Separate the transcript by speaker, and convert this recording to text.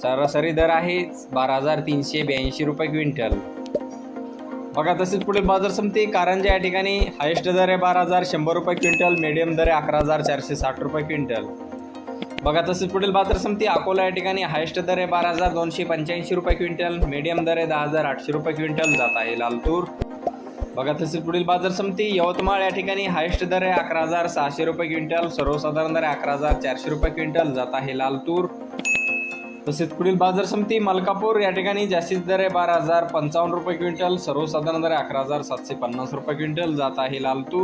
Speaker 1: सरासरी दर आहे बारा हजार तीनशे ब्याऐंशी रुपये क्विंटल. बघा तसेच पुढील बाजार संपते कारंजा या ठिकाणी हायेस्ट दर आहे बारा हजार शंभर रुपये क्विंटल मिडियम दर आहे अकरा हजार चारशे साठ रुपये क्विंटल. बघा तसेच पुढील बाजार संपते अकोला या ठिकाणी हायेस्ट दर आहे बारा हजार दोनशे पंच्याऐंशी रुपये क्विंटल मिडियम दर आहे दहा हजार आठशे रुपये क्विंटल जात आहे लालतूर. बघा तसेच पुढील बाजार संपते यवतमाळ या ठिकाणी हायेस्ट दर आहे अकरा हजार सहाशे रुपये क्विंटल सर्वसाधारण दर आहे अकरा हजार चारशे रुपये क्विंटल जात आहे लालतूर. तसेच पुढील बाजार समिती मलकापूर या ठिकाणी जास्तीत दर आहे बारा हजार पंचावन्न रुपये क्विंटल सर्वसाधारण दर अकरा हजार सातशे पन्नास रुपये क्विंटल. जात आहे लालतूर.